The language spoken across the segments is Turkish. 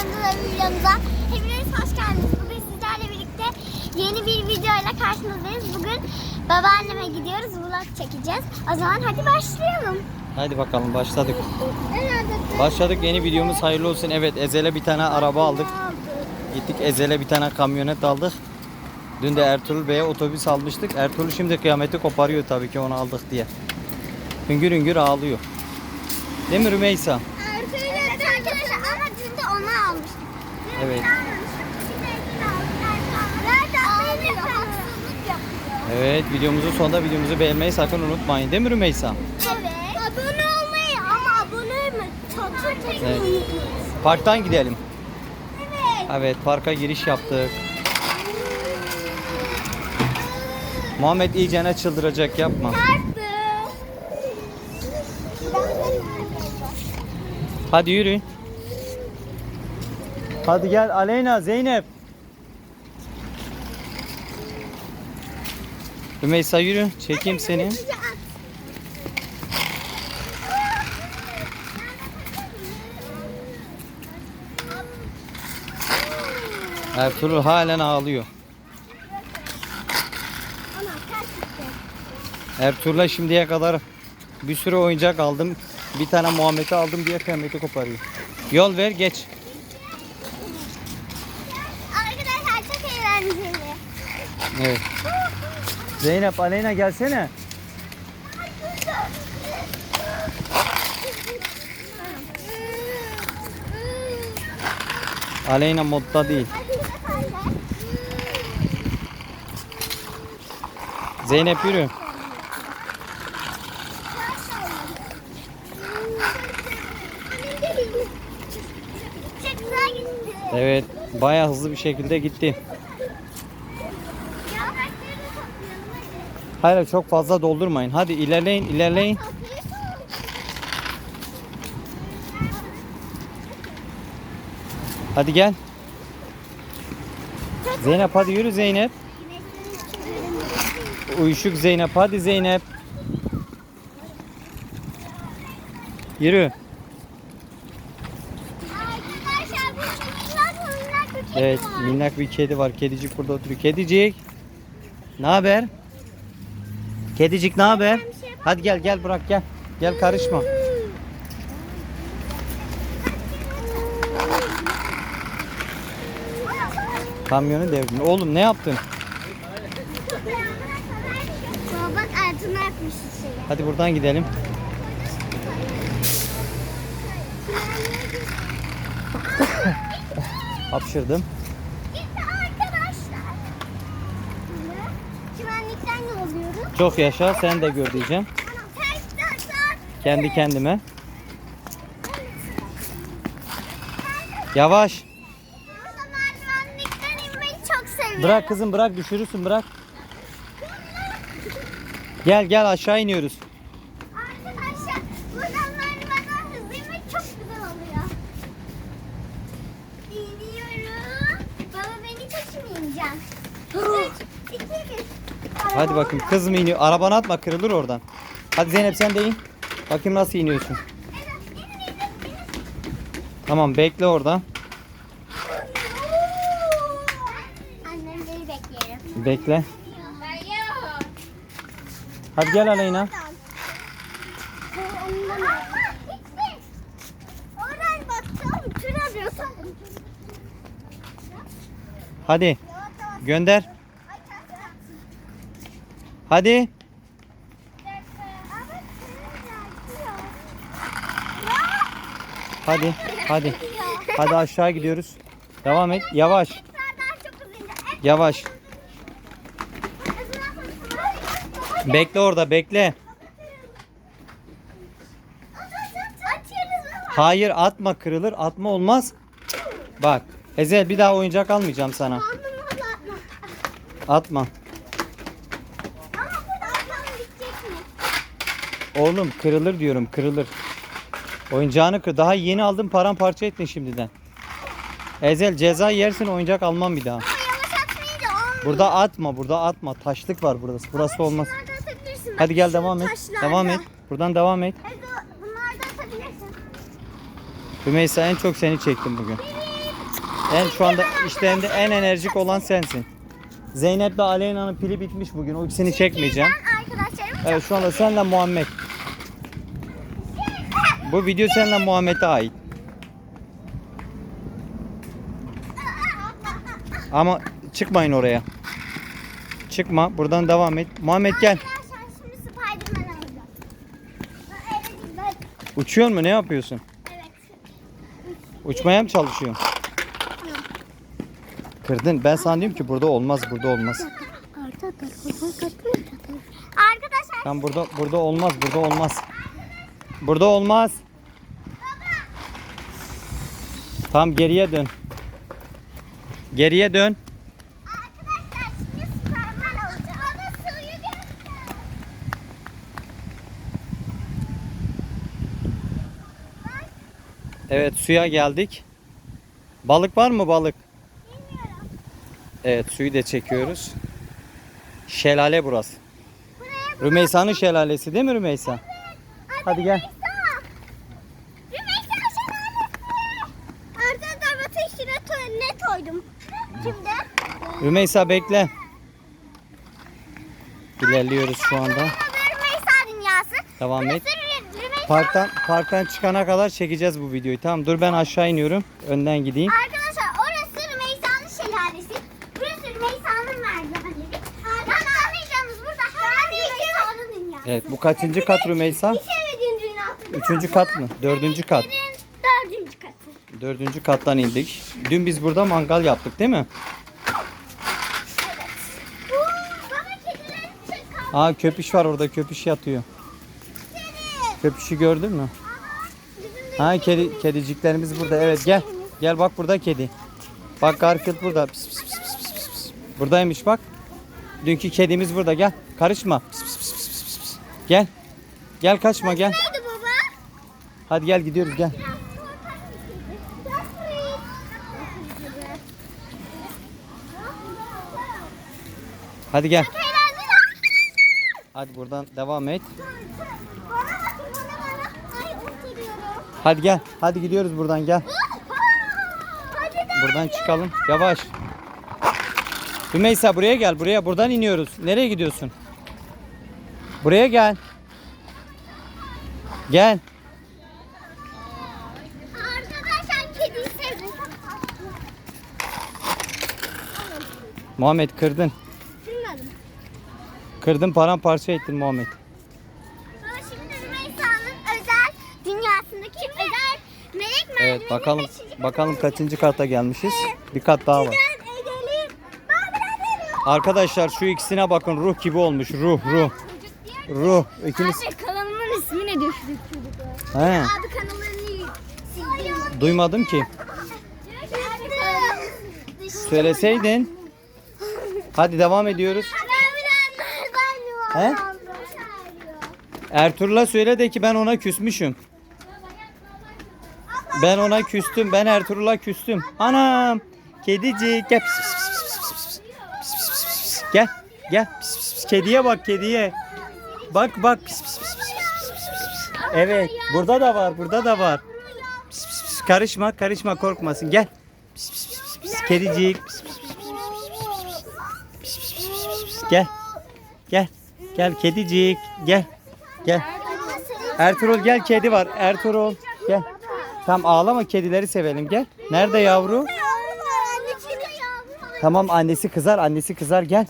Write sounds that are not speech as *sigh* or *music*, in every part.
kanalımıza videomuza hepiniz hoş geldiniz. Bugün sizlerle birlikte yeni bir videoyla karşınızdayız. Bugün babaanneme gidiyoruz. Vlog çekeceğiz. O zaman hadi başlayalım. Hadi bakalım başladık. Başladık yeni videomuz hayırlı olsun. Evet Ezel'e bir tane araba aldık. Gittik Ezel'e bir tane kamyonet aldık. Dün de Ertuğrul Bey'e otobüs almıştık. Ertuğrul şimdi kıyameti koparıyor tabii ki onu aldık diye. Hüngür hüngür ağlıyor. Değil mi Rümeysa? Evet arkadaşlar ama dün de onu almıştık. Dün Evet. onu almıştık. Şimdi Ekin aldık. Nereden benim haksızlık yapıyor. Evet videomuzun sonunda videomuzu beğenmeyi sakın unutmayın. Değil mi Rümeysa? Evet. Abone olmayı ama abone mi? Çatır Evet. Parktan gidelim. Evet. Evet parka giriş yaptık. Muhammed iyicene çıldıracak yapma. Hadi yürü. Hadi gel Aleyna, Zeynep. Rümeysa yürü. Çekeyim seni. Ertuğrul halen ağlıyor. Ertuğrul'a şimdiye kadar bir sürü oyuncak aldım. Bir tane Muhammed'i aldım diye kıyameti koparıyor. Yol ver geç. Arkadaşlar çok eğlenceli. Evet. Zeynep Aleyna gelsene. Aleyna modda değil. Zeynep yürü. Evet baya hızlı bir şekilde gitti. Ya beklerini toplayalım hadi. Hayır çok fazla doldurmayın. Hadi ilerleyin ilerleyin. Hadi gel. Zeynep hadi yürü Zeynep. Uyuşuk Zeynep hadi Zeynep. Yürü. Evet minnak bir kedi var. Kedicik burada oturuyor. Kedicik. Ne haber? Kedicik ne haber? Hadi gel gel bırak gel. Gel karışma. Kamyonu devrdin. Oğlum ne yaptın? Bak altına atmış şeyi. Hadi buradan gidelim. Hapşırdım. Gitti arkadaşlar. Güvenlikten yolluyoruz. Çok yaşa sen de gör diyeceğim. Kendi kendime. Yavaş. Burada merdivenlikten inmeyi çok seviyorum. Bırak kızım bırak düşürürsün bırak. Gel gel aşağı iniyoruz. Arkadaşlar buradan merdivenden hızlı inmek çok güzel oluyor. İniyorum. Baba beni iki, bir. Hadi bakayım kız mı iniyor? Arabanı atma kırılır oradan. Hadi Zeynep sen de in. Bakayım nasıl iniyorsun. Tamam bekle orada. Bekle. Hadi gel Aleyna. Hadi gönder. Hadi. Hadi. Hadi. Hadi aşağı gidiyoruz. Devam et. Yavaş. Yavaş. Bekle orada bekle. Hayır atma kırılır. Atma olmaz. Bak. Ezel bir daha oyuncak almayacağım sana. Atma. Oğlum kırılır diyorum kırılır. Oyuncağını kır. Daha yeni aldım paramparça ettin şimdiden. Ezel ceza yersin oyuncak almam bir daha. Burada atma burada atma. Taşlık var burası. Burası olmaz. Hadi gel devam et. Devam et. Buradan devam et. Rümeysa en çok seni çektim bugün. En şu anda işlerinde en enerjik olan sensin. Zeynep'le Aleyna'nın pili bitmiş bugün. O ikisini çekmeyeceğim. Evet şu anda senle Muhammed. Bu video seninle Muhammed'e ait. Ama çıkmayın oraya. Çıkma. Buradan devam et. Muhammed gel. Uçuyor mu? Ne yapıyorsun? Uçmaya mı çalışıyorsun? Kırdın. Ben sana diyorum ki burada olmaz, burada olmaz. Arkadaşlar Tam burada burada olmaz, burada olmaz. Burada olmaz. Tam geriye dön. Geriye dön. Arkadaşlar şimdi Superman alacağım. Bana suyu göster. Evet suya geldik. Balık var mı balık? Bilmiyorum. Evet suyu da çekiyoruz. Şelale burası. Rümeysa'nın şelalesi değil mi Rümeysa? Hadi gel. Rümeysa şelalesi. Arkadaşlar batı içine to- ne koydum? Şimdi. Rümeysa bekle. İlerliyoruz şu anda. Rümeysa dünyası. Devam et. Parktan parktan çıkana kadar çekeceğiz bu videoyu. Tamam dur ben aşağı iniyorum. Önden gideyim. Arkadaşlar orası Rümeysa'nın şelalesi. Burası Rümeysa'nın merdivenleri. Anlayacağımız burada her Rümeysa'nın dünyası. Evet bu kaçıncı kat Rümeysa? Dünyası. Üçüncü kat mı? Dördüncü kat. Dördüncü katı. Dördüncü kattan indik. Dün biz burada mangal yaptık değil mi? Aa köpüş var orada köpüş yatıyor. Köpüşü gördün mü? Ha kedi, kediciklerimiz burada. Evet gel. Gel bak burada kedi. Bak Garfield burada. Pis, pis, pis, pis, pis, pis, pis. Buradaymış bak. Dünkü kedimiz burada. Gel. Karışma. Pis, pis, pis, pis, pis, pis. Gel. Gel kaçma gel. Hadi gel gidiyoruz gel. Hadi gel. Hadi buradan devam et. Hadi gel. Hadi gidiyoruz buradan gel. Buradan çıkalım. Yavaş. Rümeysa buraya gel. Buraya. Buradan iniyoruz. Nereye gidiyorsun? Buraya gel. Gel. Muhammed kırdın. Bilmedim. Kırdın paramparça ettin Muhammed. Ama şimdi Rümeysa'nın özel dünyasındaki özel melek merdiveni Evet bakalım bakalım kata kaçıncı kata gelmişiz. Bir kat daha var. Giden edelim. Ben biraz edelim. Arkadaşlar şu ikisine bakın ruh gibi olmuş. Ruh ruh. Ruh. İkiniz. Abi kanalımın ismini düştük çocuklar. He, Abi kanalını sildim. duymadım ki. *laughs* Söyleseydin. Hadi devam ediyoruz. He? Ertuğrul'a söyle de ki ben ona küsmüşüm. Ben ona küstüm. Ben Ertuğrul'a küstüm. Anam. Kedicik. Gel. Pis, pis, pis, pis, pis, pis. Pis, pis, pis, pis, pis. Gel. Gel. Pis, pis, pis. Kediye bak kediye. Bak bak. Pis, pis, pis, pis, pis, pis, pis. Evet. Burada da var. Burada da var. Pis, pis, pis. Karışma. Karışma. Korkmasın. Gel. Pis, pis, pis, pis. Kedicik. Pis, pis, pis, pis, pis. Pis, pis, pis, pis, pis, pis. Gel. Gel. Gel kedicik. Gel. Gel. Ertuğrul gel kedi var. Ertuğrul gel. Tam ağlama kedileri sevelim gel. Nerede yavru? Tamam annesi kızar annesi kızar gel.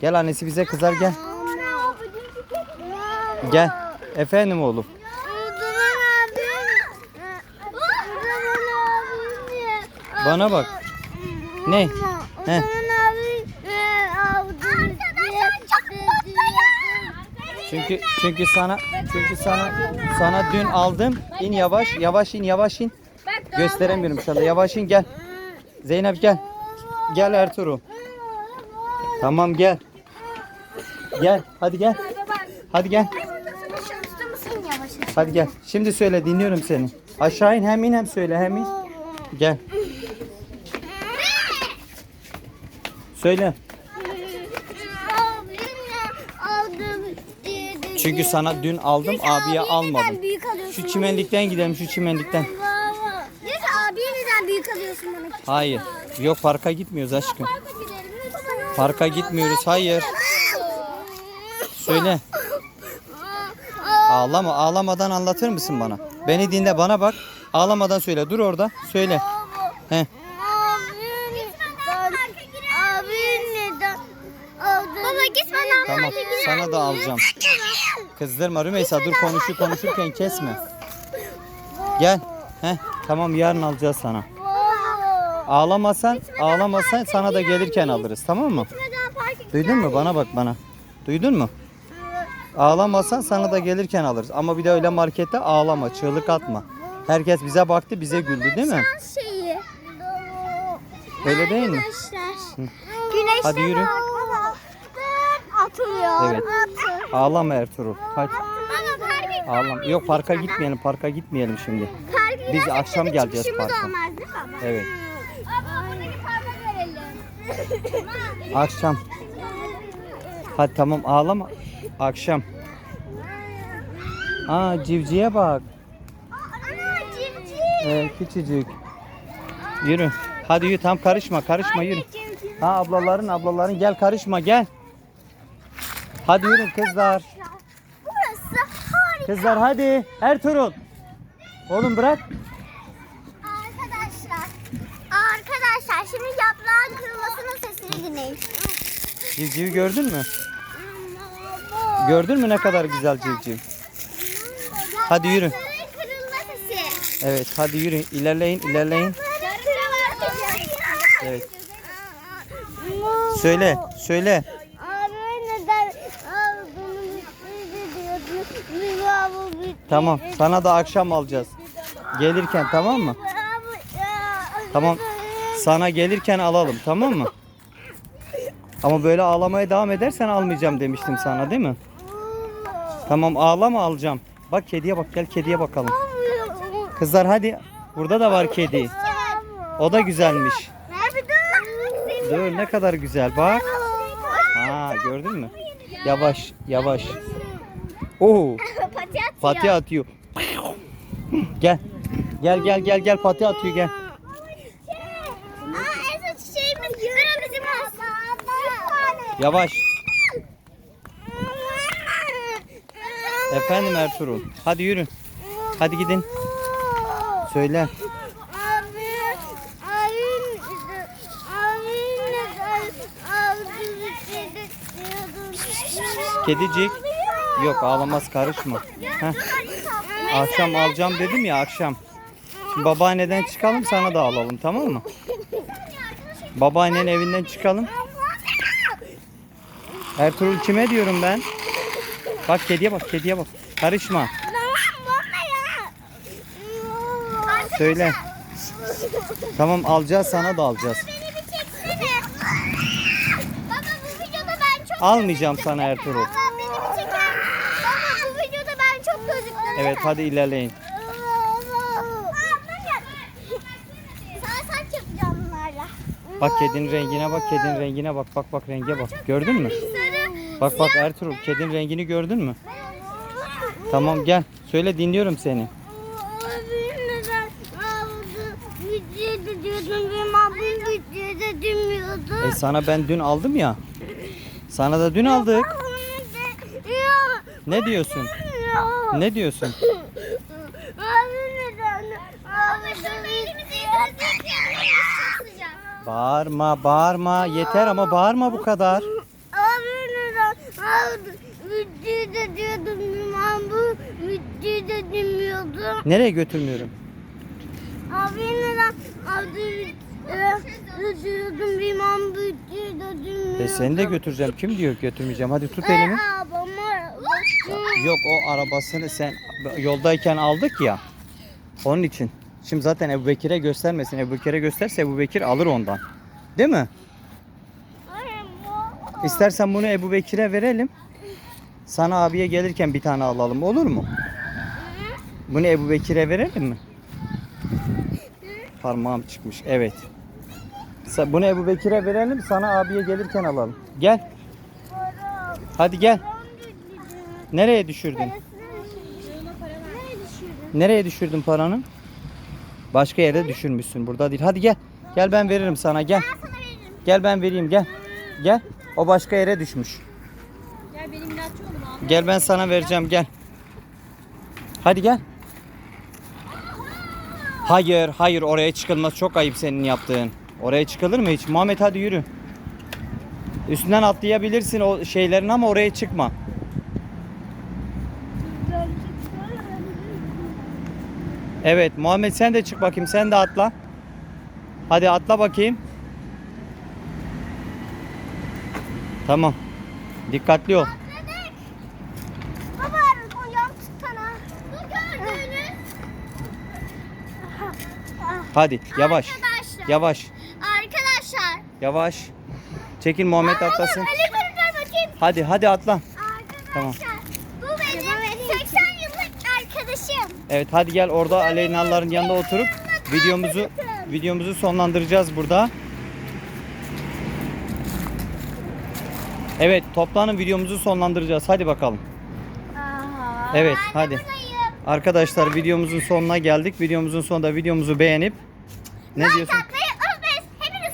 Gel annesi bize kızar gel. Gel. Efendim oğlum. Bana bak. Ne? He. Çünkü çünkü sana çünkü sana sana dün aldım. İn yavaş yavaş in yavaş in. Gösteremiyorum şu. Yavaş in gel. Zeynep gel. Gel Ertuğrul. Tamam gel. Gel. Hadi gel. Hadi gel. Hadi gel. Şimdi söyle dinliyorum seni. Aşağı in hem in hem söyle hem in. Gel. Söyle. Çünkü sana dün aldım abiye almadım. Büyük alıyorsun. Şu çimenlikten gidelim şu çimenlikten. Diyor ki abiye neden büyük alıyorsun bana. Hayır. Yok parka gitmiyoruz aşkım. Parka gitmiyoruz. Hayır. Söyle. Ağlama. Ağlamadan anlatır mısın bana? Beni dinle bana bak. Ağlamadan söyle. Dur orada. Söyle. Heh. Abi neden? Baba gitmeden Tamam. Sana da alacağım. Kızdırma Rümeysa. Dur konuşu konuşurken kesme. Gel. Heh. Tamam yarın alacağız sana. Ağlamasan, ağlamasan sana da gelirken alırız. Tamam mı? Duydun mu? Bana bak bana. Duydun mu? Ağlamasan sana da gelirken alırız. Ama bir de öyle markette ağlama, çığlık atma. Herkes bize baktı, bize güldü değil mi? Şeyi. Öyle değil mi? Güneşten Hadi yürü. Atılıyor. Evet. Atıl. Ağlama Ertuğrul. Parka Ağlama. Yok parka gitmeyelim, parka gitmeyelim şimdi. Parka Biz akşam geleceğiz parka. olmaz değil mi baba? Evet. Baba buradaki parka verelim. Akşam. Hadi tamam ağlama. Akşam. Aa civciye bak. Ana civciv. Ee, küçücük. Yürü. Hadi yürü tam karışma karışma yürü. Ha ablaların ablaların gel karışma gel. Hadi yürü kızlar. Burası harika. Kızlar hadi. Ertuğrul. Oğlum bırak. Arkadaşlar. Arkadaşlar şimdi yaprağın kırılmasının sesini dinleyin. Civcivi gördün mü? Gördün mü ne kadar güzel civciv? Hadi yürü. Evet hadi yürü. İlerleyin ilerleyin. Evet. Söyle söyle. Abi neden abi bunu bitti diyordun. Bu bitti. Tamam sana da akşam alacağız. Gelirken tamam mı? Tamam. Sana gelirken alalım tamam mı? Ama böyle ağlamaya devam edersen almayacağım demiştim sana değil mi? Tamam ağlama alacağım. Bak kediye bak gel kediye bakalım. Kızlar hadi. Burada da var kedi. O da güzelmiş. Dur ne kadar güzel bak. Ha gördün mü? Yavaş yavaş. Oo Pati atıyor. Gel. Gel gel gel gel pati atıyor gel. Yavaş. Efendim Ertuğrul. Hadi yürü. Hadi gidin. Söyle. Kedicik. Yok ağlamaz karışma. Heh. Akşam alacağım dedim ya akşam. Şimdi babaanneden çıkalım sana da alalım tamam mı? Babaannenin evinden çıkalım. Ertuğrul kime diyorum ben? Bak kediye bak kediye bak. Karışma. Söyle. Tamam alacağız sana da alacağız. Beni bir çeksene. Baba bu videoda ben çok Almayacağım sana Ertuğrul. Gözüktüm. Evet hadi ilerleyin. Bak kedinin rengine bak kedinin rengine bak bak bak renge bak. Gördün mü? Bak bak Ertuğrul kedinin rengini gördün mü? Tamam gel. Söyle dinliyorum seni. E sana ben dün aldım ya. Sana da dün aldık. Ne diyorsun? Ne diyorsun? Abi neden? Abi dur elimizi yıkasın. Bağırma bağırma yeter ama bağırma bu kadar. Abi neden? Abi videoda diyordum ben bu videoda demiyordu. Nereye götürmüyorum? Abi neden? Abi diyordum ben bu videoda demiyordu. E seni de götüreceğim. Kim diyor götürmeyeceğim? Hadi tut elimi. Yok o arabasını sen yoldayken aldık ya. Onun için. Şimdi zaten Ebu Bekir'e göstermesin. Ebu Bekir'e gösterse Ebu Bekir alır ondan. Değil mi? İstersen bunu Ebu Bekir'e verelim. Sana abiye gelirken bir tane alalım. Olur mu? Bunu Ebu Bekir'e verelim mi? Parmağım çıkmış. Evet. Bunu Ebu Bekir'e verelim. Sana abiye gelirken alalım. Gel. Hadi gel. Nereye düşürdün? Nereye düşürdün paranı? Başka yerde düşürmüşsün. Burada değil. Hadi gel. Gel ben veririm sana gel. Gel ben vereyim gel. Gel. O başka yere düşmüş. Gel benim inatçı oğlum abi. Gel ben sana vereceğim gel. Hadi gel. Hayır, hayır oraya çıkılmaz. Çok ayıp senin yaptığın. Oraya çıkılır mı hiç? Muhammed hadi yürü. Üstünden atlayabilirsin o şeylerin ama oraya çıkma. Evet Muhammed sen de çık bakayım. Sen de atla. Hadi atla bakayım. Tamam. Dikkatli ol. Atladık. Baba o yan tutana. Bu gördüğünüz. Hadi yavaş. Arkadaşlar. Yavaş. Arkadaşlar. Yavaş. Çekin Muhammed Aa, atlasın. Hadi hadi atla. Arkadaşlar. Tamam. Bu benim 80 yıllık arkadaşım. Evet hadi gel orada Aleyna'ların yanında oturup videomuzu videomuzu sonlandıracağız burada. Evet toplanın videomuzu sonlandıracağız. Hadi bakalım. Evet, hadi. Arkadaşlar videomuzun sonuna geldik. Videomuzun sonunda videomuzu beğenip ne diyorsun?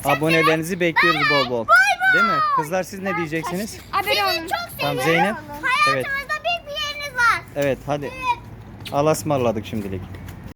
Abonelerinizi bekliyoruz bol bol. Değil mi? Kızlar siz ne diyeceksiniz? Abone olun. Tamam. Zeynep? Evet. Hayatımızda büyük bir yeriniz var. Evet hadi. Allah'a ısmarladık şimdilik.